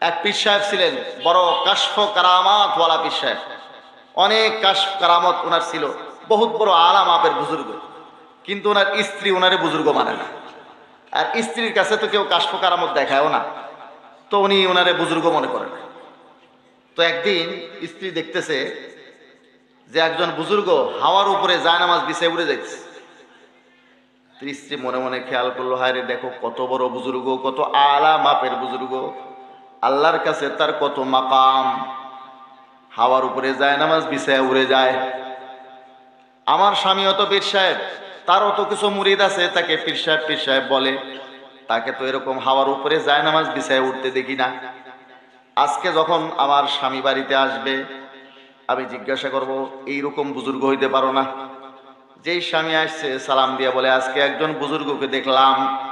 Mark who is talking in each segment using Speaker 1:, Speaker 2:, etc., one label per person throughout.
Speaker 1: এক পীর সাহেব ছিলেন, বড় কাশফ কারামাত ওয়ালা পীর সাহেব। অনেক কাশফ কারামত ওনার ছিল, বহুত বড় আলাম আপের বুজুর্গ। কিন্তু ওনার স্ত্রী ওনারে বুজুর্গ মানে না। আর স্ত্রীর কাছে তো কেউ কাশফ কারামত দেখায়ও না। তো উনি ওনারে বুজুর্গ মনে করেন। তো একদিন স্ত্রী দেখতেছে যে একজন বুজুর্গ হাওয়ার উপরে জায়নামাজ বিছায় উড়ে যাচ্ছে স্ত্রী মনে মনে খেয়াল করল হায় রে দেখো কত বড় বুজুর্গ, কত আলা মাপের বুজুর্গ। আল্লাহর কাছে তার কত মাকাম? হাওয়ার উপরে যায়, নামাজ বিছায় উড়ে যায়। আমার স্বামী অত পীর সাহেব, তার অত কিছু মুরিদ আছে, তাকে পীর সাহেব পীর সাহেব বলে, তাকে তো এরকম হাওয়ার উপরে যায়, নামাজ বিছায় উঠতে দেখি না। আজকে যখন আমার স্বামী বাড়িতে আসবে, আমি জিজ্ঞাসা করব, এইরকম বুজুর্গ হইতে পারো না? যেই স্বামী আসছে, সালাম দিয়া বলে, আজকে একজন বুজুর্গকে দেখলাম।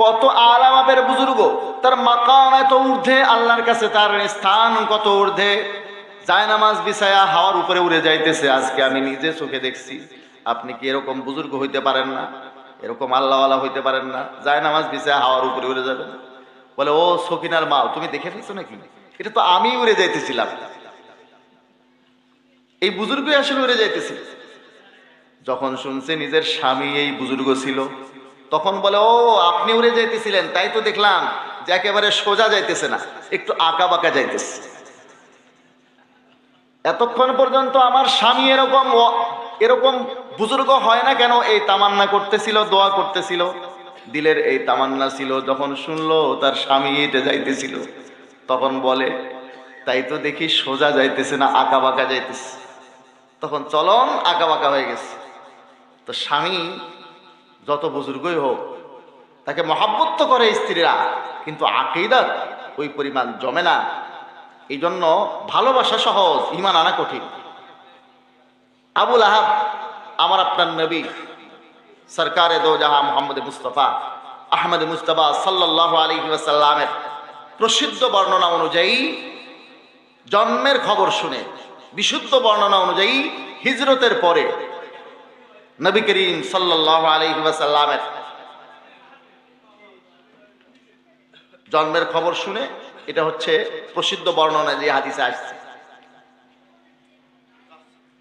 Speaker 1: কত আলামাপের বুজুর্গ, তার মাকাম এত ঊর্ধ্বে, আল্লাহর কাছে তার স্থান কত ঊর্ধ্বে। জায়নামাজ বিছায়া হাওয়ার উপরে উড়ে যাইতেছে, আজকে আমি নিজে চোখে দেখছি। আপনি কি এরকম বুজুর্গ হইতে পারেন না? এরকম আল্লাহওয়ালা হইতে পারেন না? জায়নামাজ বিছায়া হাওয়ার উপরে উড়ে যাবেন বলে, ও সকিনার মা তুমি দেখে ফেলছো নাকি? এটা তো আমি উড়ে যাইতেছিলাম। এই বুজুর্গই আসলে উড়ে যাইতেছিল যখন শুনছে নিজের স্বামী এই বুজুর্গ ছিল তখন বলে, ও, আপনি উড়ে যাইতেছিলেন, তাই তো দেখলাম যে একেবারে সোজা যাইতেছে না, একটু আঁকা বাঁকা যাইতেছে। এতক্ষণ পর্যন্ত আমার স্বামী এরকম এরকম বুজুর্গ হয় না কেন, এই তামান্না করতেছিল, দোয়া করতেছিল। দিলের এই তামান্না ছিল, যখন শুনলো তার স্বামী এটা যাইতেছিল, তখন বলে, তাই তো দেখি সোজা যাইতেছে না, আঁকা বাঁকা যাইতেছে। তখন চলন আঁকা বাঁকা হয়ে গেছে। তো স্বামী যত বুজুর্গই হোক, তাকে মহাব্বত তো করে স্ত্রীরা, কিন্তু আকিদাত ওই পরিমাণ জমে না। এই জন্য ভালোবাসা সহজ ইমান আনা কঠিন। আবুল আহাব আমার আপনার নবী, সরকারে দো জাহা মোহাম্মদ মুস্তফা, আহমদ মুস্তফা সাল্লাহ আলী ওয়াসাল্লামের প্রসিদ্ধ বর্ণনা অনুযায়ী জন্মের খবর শুনে, বিশুদ্ধ বর্ণনা অনুযায়ী হিজরতের পরে নবী করিম সাল্লাহ আলহি ওয়াসাল্লামের জন্মের খবর শুনে এটা হচ্ছে প্রসিদ্ধ বর্ণনা যে হাদিসে আসছে।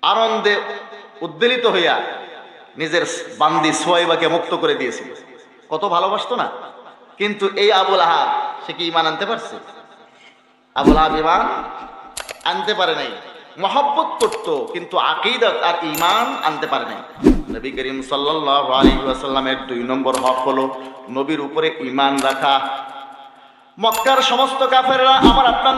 Speaker 1: আনন্দে উদ্বেলিত হইয়া নিজের বান্দি সোয়াইবাকে মুক্ত করে দিয়েছিল। কত ভালোবাসতো না? কিন্তু এই আবুল আহাব, সে কি ইমান আনতে পারছে? আবুল আহাব ইমান আনতে পারে নাই। মহব্বত করতো, কিন্তু আকিদত আর ইমান আনতে পারে নাই। নবী করিম সাল্লাহ আলী আসাল্লামের দুই নম্বর হক হলো নবীর উপরে ইমান রাখা। মক্কার সমস্ত কাফেররা, আমার আপনার